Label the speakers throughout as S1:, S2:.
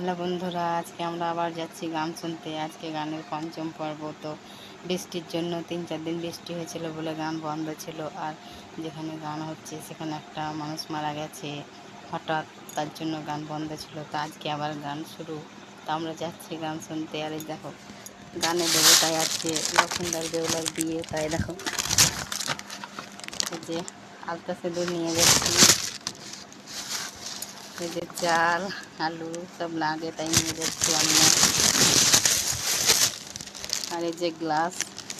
S1: Hello বন্ধুরা, আজকে আমরা আবার যাচ্ছি গান শুনতে। আজকে গানের পঞ্চম পর্ব, তো বৃষ্টির জন্য তিন চার দিন বৃষ্টি হয়েছিল বলে গান বন্ধ ছিল। আর যেখানে গান হচ্ছে, সেখানে একটা মানুষ মারা গেছে। হঠাৎ তার জন্য গান বন্ধ ছিল। তো আজকে আবার গান শুরু। তো আমরা যাচ্ছি গান শুনতে। আর দেখো, গানে দেবতায় আছে লক্ষ্মীদার দেউলার বিয়ে। তাই দেখো যে আলতা সেদুর নিয়ে যাচ্ছি। যে চাল, আলু সব লাগে, তাই নিয়ে যাচ্ছি আমি আর এই যে গ্লাস,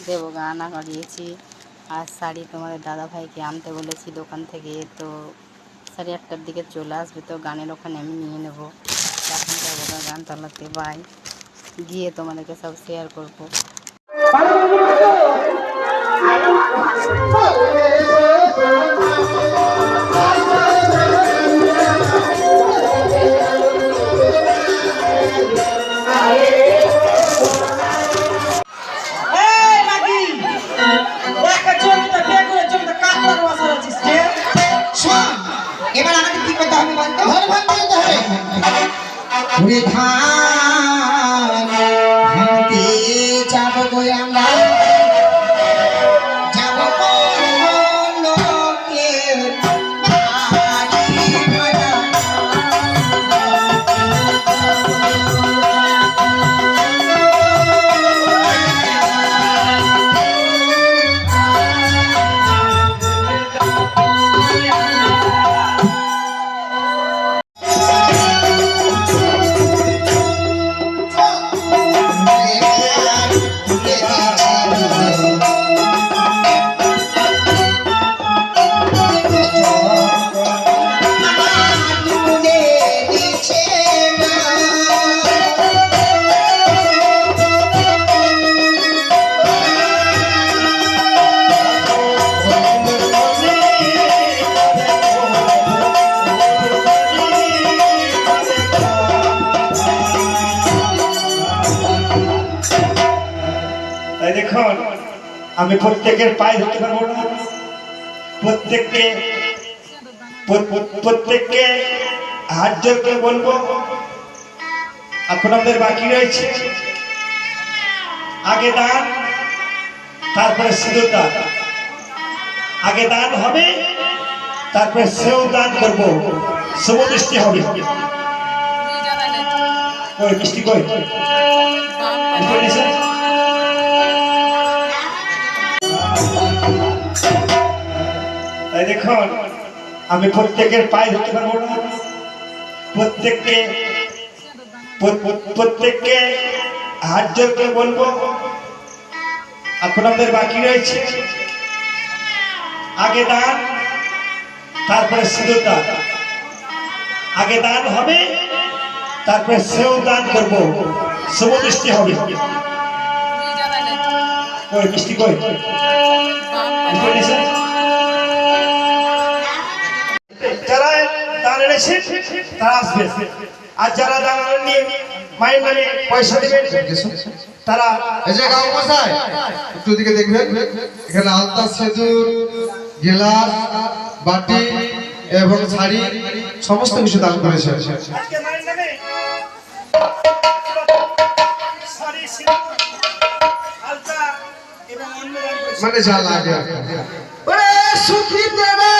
S1: দেবো গানা করিয়েছি। আর শাড়ি তোমাদের দাদা ভাইকে আনতে বলেছি দোকান থেকে, তো সাড়ে আটটার দিকে চলে আসবে, তো গানের ওখানে আমি নিয়ে নেব। এখন যাব গান চালাতে বাই। গিয়ে তোমাদেরকে সব শেয়ার করব।
S2: ঘুরে
S3: দেখুন আমি প্রত্যেকের পায়ে ধরতে পারব না। প্রত্যেককে প্র- প্র- প্রত্যেককে হাত জোর করে বলব এখন আমাদের বাকি রয়েছে। আগে দান তারপরে সিঁদুর দান। আগে দান হবে তারপরে সেও দান করব। শুভ দৃষ্টি হবে। কই মিষ্টি কই? তাই দেখুন আমি প্রত্যেকের পায়ে ধরতে পারব না। প্রত্যেককে প্র- প্র- প্রত্যেককে হাত জোর করে বলব এখন আমাদের বাকি রয়েছে। আগে দান তারপরে সিঁদুর দান। আগে দান হবে তারপরে সেও দান করব। শুভ দৃষ্টি হবে। কই মিষ্টি কই? তারা আসবে। আর যারা আনেননি মায়ের নামে পয়সা দেবেন তারা
S4: এই যে গাঁও মশাই একটু দিকে দেখবেন। এখানে আলতা সেতুর গিলাস বাটি এবং শাড়ি সমস্ত কিছু দান করেছে।
S3: আজকে মায়ের নামে শাড়ি, আলতা এবং অন্য
S4: মানে যা লাগে।
S2: ওরে সুখী দেবে